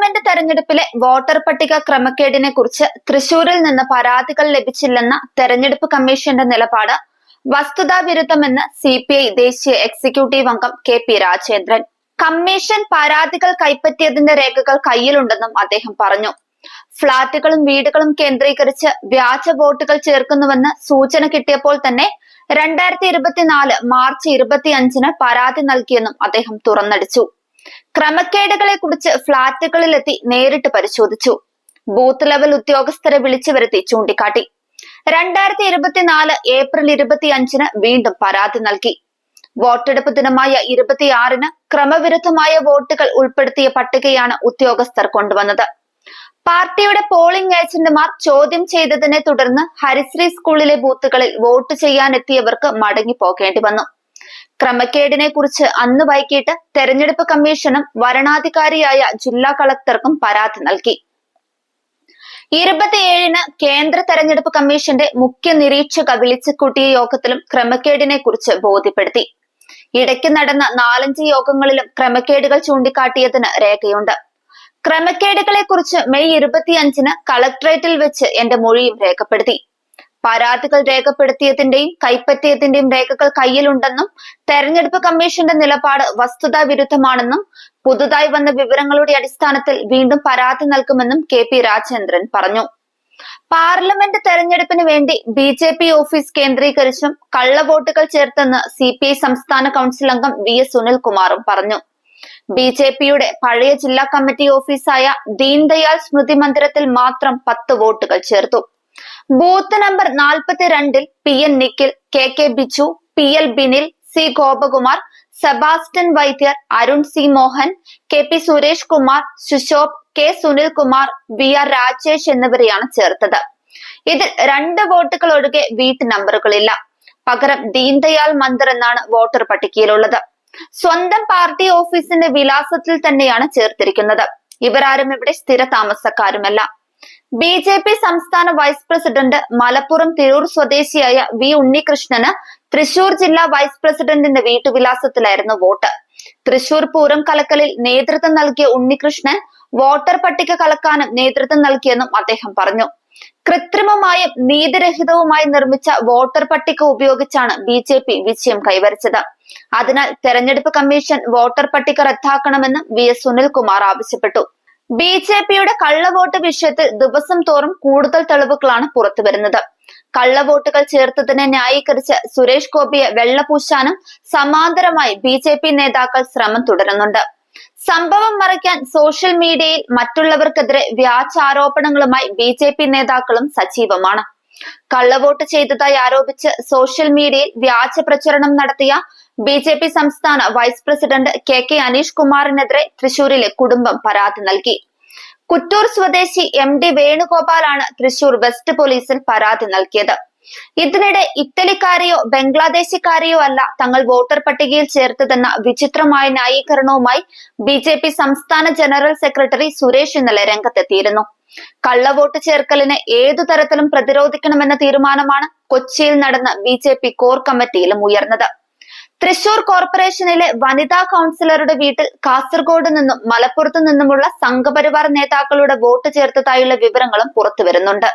Parliament തെരഞ്ഞെടുപ്പിലെ voter പട്ടിക ക്രമക്കേടിനെ കുറിച്ച് തൃശൂരിൽ നിന്ന് പരാതികൾ ലഭിച്ചില്ലെന്ന തെരഞ്ഞെടുപ്പ് കമ്മീഷന്റെ നിലപാട് വസ്തുതാവിരുദ്ധമെന്ന് സി പി ഐ ദേശീയ എക്സിക്യൂട്ടീവ് അംഗം കെ പി രാജേന്ദ്രൻ. കമ്മീഷൻ പരാതികൾ കൈപ്പറ്റിയതിന്റെ രേഖകൾ കയ്യിലുണ്ടെന്നും അദ്ദേഹം പറഞ്ഞു. ഫ്ളാറ്റുകളും വീടുകളും കേന്ദ്രീകരിച്ച് വ്യാജ വോട്ടുകൾ ചേർക്കുന്നുവെന്ന് സൂചന കിട്ടിയപ്പോൾ തന്നെ രണ്ടായിരത്തി ഇരുപത്തിനാല് മാർച്ച് ഇരുപത്തിയഞ്ചിന് പരാതി നൽകിയെന്നും അദ്ദേഹം തുറന്നടിച്ചു. ക്രമക്കേടുകളെ കുറിച്ച് ഫ്ളാറ്റുകളിലെത്തി നേരിട്ട് പരിശോധിച്ചു. ബൂത്ത് ലെവൽ ഉദ്യോഗസ്ഥരെ വിളിച്ചു വരുത്തി ചൂണ്ടിക്കാട്ടി. രണ്ടായിരത്തി ഇരുപത്തിനാല് ഏപ്രിൽ ഇരുപത്തി അഞ്ചിന് വീണ്ടും പരാതി നൽകി. വോട്ടെടുപ്പ് ദിനമായ ഇരുപത്തിയാറിന് ക്രമവിരുദ്ധമായ വോട്ടുകൾ ഉൾപ്പെടുത്തിയ പട്ടികയാണ് ഉദ്യോഗസ്ഥർ കൊണ്ടുവന്നത്. പാർട്ടിയുടെ പോളിംഗ് ഏജന്റുമാർ ചോദ്യം ചെയ്തതിനെ തുടർന്ന് ഹരിശ്രീ സ്കൂളിലെ ബൂത്തുകളിൽ വോട്ട് ചെയ്യാനെത്തിയവർക്ക് മടങ്ങി പോകേണ്ടി വന്നു. ക്രമക്കേടിനെ കുറിച്ച് അന്ന് വൈകിട്ട് തെരഞ്ഞെടുപ്പ് കമ്മീഷനും വരണാധികാരിയായ ജില്ലാ കളക്ടർക്കും പരാതി നൽകി. ഇരുപത്തിയേഴിന് കേന്ദ്ര തെരഞ്ഞെടുപ്പ് കമ്മീഷന്റെ മുഖ്യ നിരീക്ഷക വിളിച്ചു കൂട്ടിയ യോഗത്തിലും ക്രമക്കേടിനെ കുറിച്ച് ബോധ്യപ്പെടുത്തി. ഇടയ്ക്ക് നടന്ന നാലഞ്ച് യോഗങ്ങളിലും ക്രമക്കേടുകൾ ചൂണ്ടിക്കാട്ടിയതിന് രേഖയുണ്ട്. ക്രമക്കേടുകളെ കുറിച്ച് മെയ് ഇരുപത്തിയഞ്ചിന് കളക്ടറേറ്റിൽ വെച്ച് എന്റെ മൊഴിയും രേഖപ്പെടുത്തി. പരാതികൾ രേഖപ്പെടുത്തിയതിന്റെയും കൈപ്പറ്റിയതിന്റെയും രേഖകൾ കയ്യിലുണ്ടെന്നും തെരഞ്ഞെടുപ്പ് കമ്മീഷന്റെ നിലപാട് വസ്തുതാ വിരുദ്ധമാണെന്നും പുതുതായി വന്ന വിവരങ്ങളുടെ അടിസ്ഥാനത്തിൽ വീണ്ടും പരാതി നൽകുമെന്നും കെ പി രാജേന്ദ്രൻ പറഞ്ഞു. പാർലമെന്റ് തെരഞ്ഞെടുപ്പിന് വേണ്ടി ബി ജെ പി ഓഫീസ് കേന്ദ്രീകരിച്ചും കള്ളവോട്ടുകൾ ചേർത്തെന്ന് സി പി ഐ സംസ്ഥാന കൗൺസിൽ അംഗം വി എസ് സുനിൽകുമാറും പറഞ്ഞു. ബി ജെ പിയുടെ പഴയ ജില്ലാ കമ്മിറ്റി ഓഫീസായ ദീൻദയാൽ സ്മൃതി മന്ദിരത്തിൽ മാത്രം പത്ത് വോട്ടുകൾ ചേർത്തു. Booth number നാൽപ്പത്തിരണ്ടിൽ P N Nikhil K K Biju P L Binil C Gopakumar Sebastian Vaidyar Arun C Mohan K P Suresh Kumar Sushobh K Sunil Kumar V R Rajesh എന്നിവരെയാണ് ചേർത്തത്. ഇതിൽ രണ്ട് വോട്ടുകൾ ഒഴികെ വീട്ട് നമ്പറുകളില്ല. പകരം ദീൻദയാൽ മന്ദിർ എന്നാണ് വോട്ടർ പട്ടികയിലുള്ളത്. സ്വന്തം പാർട്ടി ഓഫീസിന്റെ വിലാസത്തിൽ തന്നെയാണ് ചേർത്തിരിക്കുന്നത്. ഇവരാരും ഇവിടെ സ്ഥിര താമസക്കാരുമല്ല ബി ജെ പി സംസ്ഥാന വൈസ് പ്രസിഡന്റ് മലപ്പുറം തിരൂർ സ്വദേശിയായ വി ഉണ്ണികൃഷ്ണന് തൃശൂർ ജില്ലാ വൈസ് പ്രസിഡന്റിന്റെ വീട്ടുവിലാസത്തിലായിരുന്നു വോട്ട്. തൃശൂർ പൂരം കലക്കലിൽ നേതൃത്വം നൽകിയ ഉണ്ണികൃഷ്ണൻ വോട്ടർ പട്ടിക കലക്കാനും നേതൃത്വം നൽകിയെന്നും അദ്ദേഹം പറഞ്ഞു. കൃത്രിമമായും നീതിരഹിതവുമായി നിർമ്മിച്ച വോട്ടർ പട്ടിക ഉപയോഗിച്ചാണ് ബി ജെ പി വിജയം കൈവരിച്ചത്. അതിനാൽ തെരഞ്ഞെടുപ്പ് കമ്മീഷൻ വോട്ടർ പട്ടിക റദ്ദാക്കണമെന്നും വി എസ് സുനിൽകുമാർ ആവശ്യപ്പെട്ടു. ബി ജെ പിയുടെ കള്ളവോട്ട് വിഷയത്തിൽ ദിവസം തോറും കൂടുതൽ തെളിവുകളാണ് പുറത്തുവരുന്നത് കള്ളവോട്ടുകൾ ചേർത്തതിനെ ന്യായീകരിച്ച് സുരേഷ് ഗോപിയെ വെള്ളപൂശാനും സമാന്തരമായി ബി ജെ പി നേതാക്കൾ ശ്രമം തുടരുന്നുണ്ട്. സംഭവം മറയ്ക്കാൻ സോഷ്യൽ മീഡിയയിൽ മറ്റുള്ളവർക്കെതിരെ വ്യാജാരോപണങ്ങളുമായി ബി ജെ പി നേതാക്കളും സജീവമാണ്. കള്ളവോട്ട് ചെയ്തതായി ആരോപിച്ച് സോഷ്യൽ മീഡിയയിൽ വ്യാജ പ്രചരണം നടത്തിയ ബി ജെ പി സംസ്ഥാന vice president K K Aneesh കുമാറിനെതിരെ തൃശൂരിലെ കുടുംബം പരാതി നൽകി. കുറ്റൂർ സ്വദേശി എം ഡി വേണുഗോപാലാണ് തൃശൂർ വെസ്റ്റ് പോലീസിൽ പരാതി നൽകിയത്. ഇതിനിടെ ഇറ്റലിക്കാരെയോ ബംഗ്ലാദേശിക്കാരെയോ അല്ല തങ്ങൾ വോട്ടർ പട്ടികയിൽ ചേർത്തതെന്ന വിചിത്രമായ ന്യായീകരണവുമായി ബി സംസ്ഥാന ജനറൽ സെക്രട്ടറി സുരേഷ് ഇന്നലെ രംഗത്തെത്തിയിരുന്നു. കള്ളവോട്ട് ചേർക്കലിനെ ഏതു തരത്തിലും പ്രതിരോധിക്കണമെന്ന തീരുമാനമാണ് കൊച്ചിയിൽ നടന്ന ബി ജെ പി കോർ കമ്മിറ്റിയിലും ഉയർന്നത്. തൃശൂർ കോർപ്പറേഷനിലെ വനിതാ കൗൺസിലറുടെ വീട്ടിൽ കാസർഗോഡ് നിന്നും മലപ്പുറത്തു നിന്നുമുള്ള സംഘപരിവാർ നേതാക്കളുടെ വോട്ട് ചേർത്തതായുള്ള വിവരങ്ങളും പുറത്തുവരുന്നുണ്ട്.